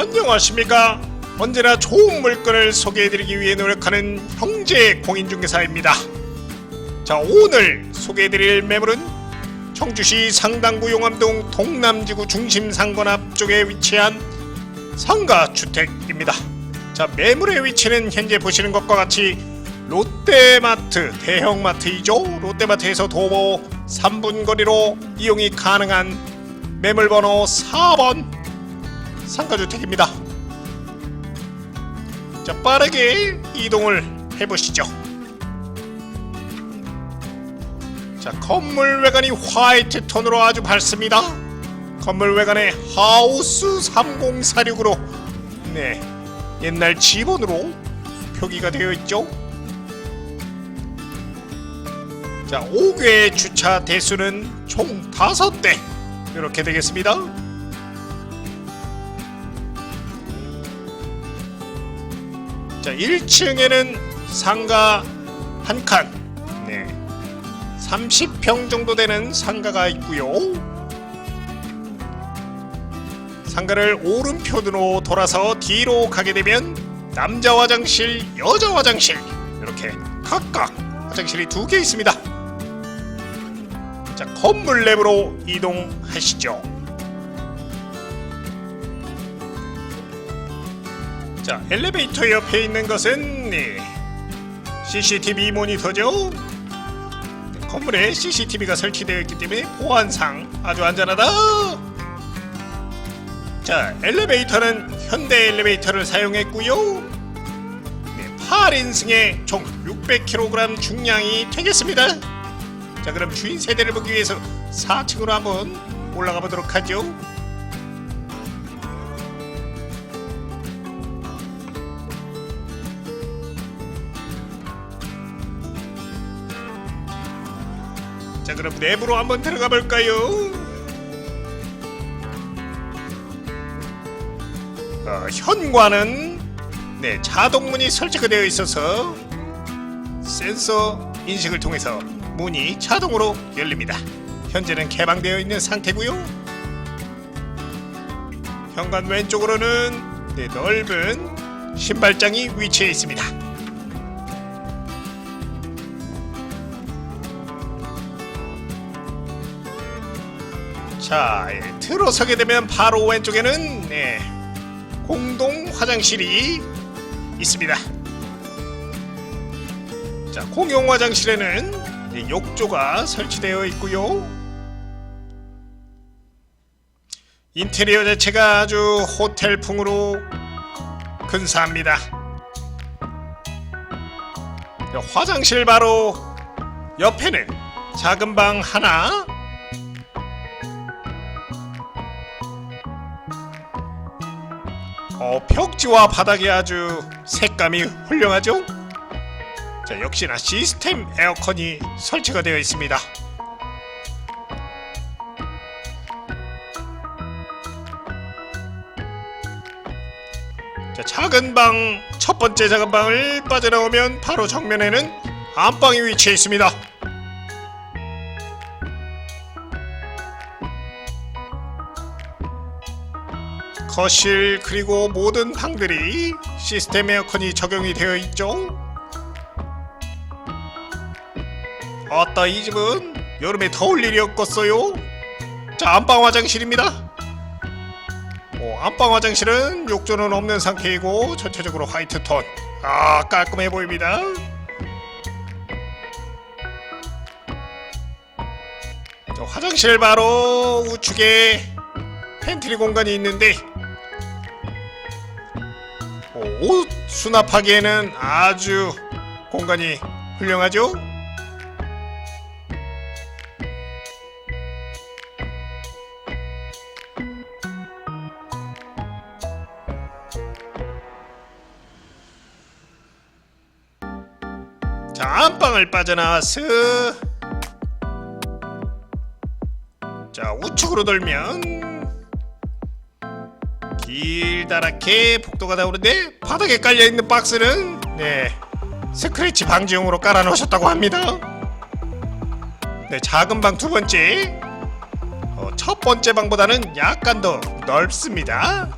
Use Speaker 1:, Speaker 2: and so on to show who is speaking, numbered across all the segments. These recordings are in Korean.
Speaker 1: 안녕하십니까? 언제나 좋은 물건을 소개해드리기 위해 노력하는 형제 공인중개사입니다. 자 오늘 소개해드릴 매물은 청주시 상당구 용암동 동남지구 중심 상권 앞쪽에 위치한 상가 주택입니다. 자 매물의 위치는 현재 보시는 것과 같이 롯데마트 대형마트이죠. 롯데마트에서 도보 3분 거리로 이용이 가능한 매물번호 4번 상가주택입니다. 자 빠르게 이동을 해보시죠. 자 건물 외관이 화이트 톤으로 아주 밝습니다. 건물 외관에 하우스 3046으로 네 옛날 지번으로 표기가 되어 있죠. 자 5개 주차 대수는 총 5대 이렇게 되겠습니다. 자, 1층에는 상가 한 칸. 네. 30평 정도 되는 상가가 있고요. 상가를 오른편으로 돌아서 뒤로 가게 되면 남자 화장실, 여자 화장실 이렇게 각각 화장실이 두 개 있습니다. 자, 건물 내부로 이동하시죠. 자, 엘리베이터 옆에 있는 것은 네, CCTV 모니터죠. 네, 건물에 CCTV가 설치되어 있기 때문에 보안상 아주 안전하다. 자, 엘리베이터는 현대 엘리베이터를 사용했고요. 네, 8인승에 총 600kg 중량이 되겠습니다. 자, 그럼 주인 세대를 보기 위해서 4층으로 한번 올라가 보도록 하죠. 자 그럼 내부로 한번 들어가 볼까요? 어, 현관은 네 자동문이 설치가 되어 있어서 센서 인식을 통해서 문이 자동으로 열립니다. 현재는 개방되어 있는 상태고요. 현관 왼쪽으로는 네, 넓은 신발장이 위치해 있습니다. 자, 예, 들어서게 되면 바로 왼쪽에는 네, 공동 화장실이 있습니다. 자, 공용 화장실에는 네, 욕조가 설치되어 있고요. 인테리어 자체가 아주 호텔풍으로 근사합니다. 자, 화장실 바로 옆에는 작은 방 하나 어, 벽지와 바닥이 아주 색감이 훌륭하죠? 자, 역시나 시스템 에어컨이 설치가 되어 있습니다. 자, 작은 방, 첫 번째 작은 방을 빠져나오면 바로 정면에는 안방이 위치해 있습니다. 거실 그리고 모든 방들이 시스템 에어컨이 적용이 되어 있죠. 아따 이 집은 여름에 더울 일이 없겠어요. 자 안방 화장실입니다. 어, 안방 화장실은 욕조는 없는 상태이고 전체적으로 화이트 톤. 아 깔끔해 보입니다. 자, 화장실 바로 우측에 팬트리 공간이 있는데 어, 옷 수납하기에는 아주 공간이 훌륭하죠? 자, 안방을 빠져나와서 자, 우측으로 돌면 길다랗게 복도가 나오는데 바닥에 깔려있는 박스는 네 스크래치 방지용으로 깔아놓으셨다고 합니다. 네 작은 방 두 번째. 어, 첫 번째 방보다는 약간 더 넓습니다.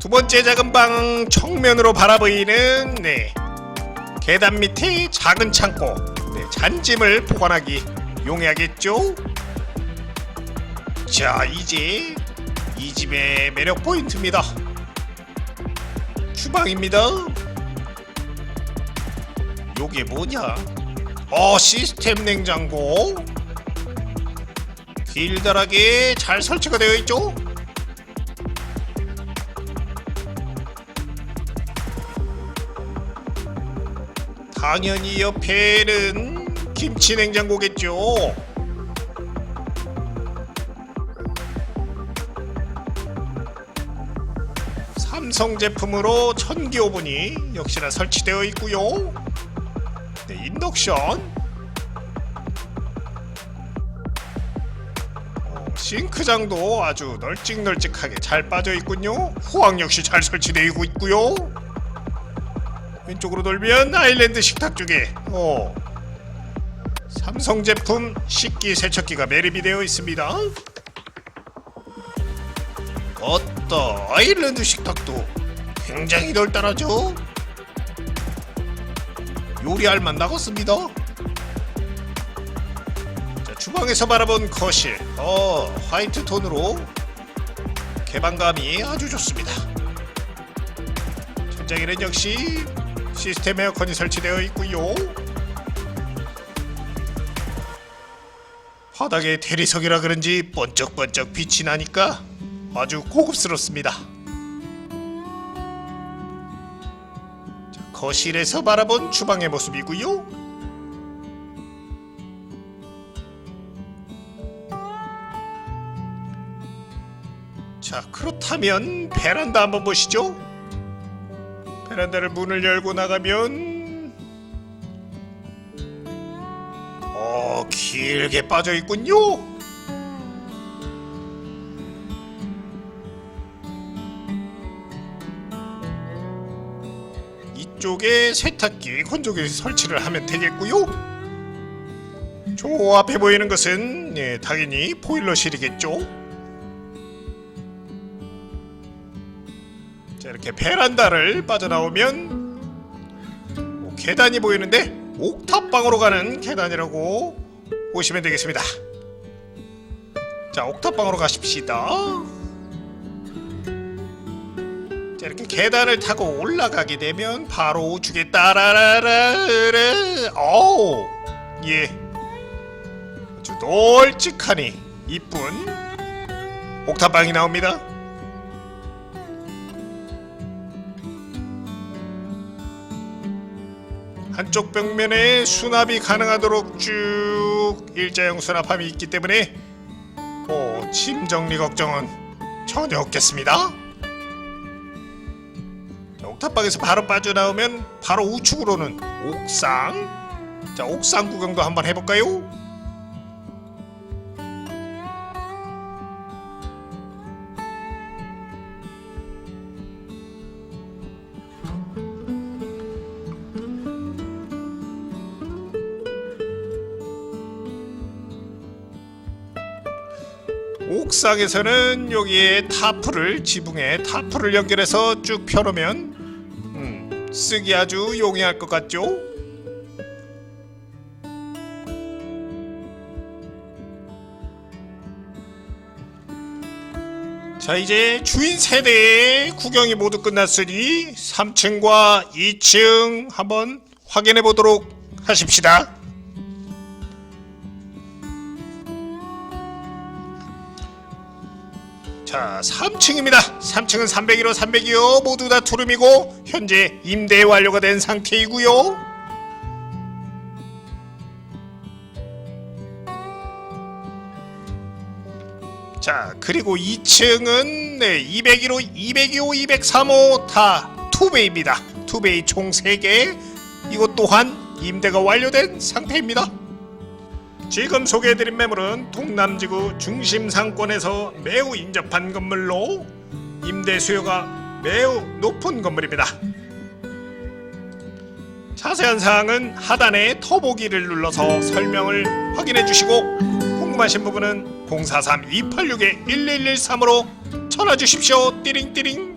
Speaker 1: 두 번째 작은 방 정면으로 바라보이는 네 계단 밑에 작은 창고. 잔짐을 보관하기 용이하겠죠? 자 이제 이 집의 매력 포인트입니다. 주방입니다. 요게 뭐냐? 어 시스템 냉장고. 길다랗게 잘 설치가 되어 있죠? 당연히 옆에는 김치 냉장고겠죠 삼성 제품으로 전기 오븐이 역시나 설치되어 있고요. 네, 인덕션. 어, 싱크장도 아주 널찍널찍하게 잘 빠져 있군요. 호황 역시 잘 설치되어 있고요. 왼쪽으로 돌면 아일랜드 식탁 쪽에 어, 삼성 제품 식기 세척기가 매립이 되어 있습니다. 어떠 아일랜드 식탁도 굉장히 널따라죠 요리할 맛 나갔습니다. 자 주방에서 바라본 거실. 어 화이트 톤으로 개방감이 아주 좋습니다. 천장에는 역시 시스템 에어컨이 설치되어 있고요 바닥에 대리석이라 그런지 번쩍번쩍 빛이 나니까 아주 고급스럽습니다. 자, 거실에서 바라본 주방의 모습이고요. 자, 그렇다면 베란다 한번 보시죠. 베란다를 문을 열고 나가면 어, 길게 빠져 있군요. 이쪽에 세탁기 건조기 설치를 하면 되겠고요. 저 앞에 보이는 것은 예, 당연히 보일러실이겠죠. 자 이렇게 베란다를 빠져나오면 오, 계단이 보이는데 옥탑방으로 가는 계단이라고 보시면 되겠습니다. 자 옥탑방으로 가십시다. 자, 이렇게 계단을 타고 올라가게 되면 바로 우측에 따라라라라 어우 예 아주 널찍하니 이쁜 옥탑방이 나옵니다 한쪽 벽면에 수납이 가능하도록 쭉 일자형 수납함이 있기 때문에 어, 짐 정리 걱정은 전혀 없겠습니다. 자, 옥탑방에서 바로 빠져나오면 바로 우측으로는 옥상 자 옥상 구경도 한번 해볼까요? 옥상에서는 여기에 타프를 지붕에 타프를 연결해서 쭉 펴놓으면 음, 쓰기 아주 용이할 것 같죠? 자 이제 주인 세대의 구경이 모두 끝났으니 3층과 2층 한번 확인해 보도록 하십시다. 자, 3층입니다. 3층은 301호, 302호 모두 다 투룸이고 현재 임대 완료가 된 상태이고요. 자, 그리고 2층은 네, 201호, 202호, 203호 다 투베이입니다. 투베이 총 3개. 이것 또한 임대가 완료된 상태입니다. 지금 소개해드린 매물은 동남지구 중심 상권에서 매우 인접한 건물로 임대 수요가 매우 높은 건물입니다. 자세한 사항은 하단의 더보기를 눌러서 설명을 확인해 주시고 궁금하신 부분은 043-286-1113으로 전화 주십시오. 띠링띠링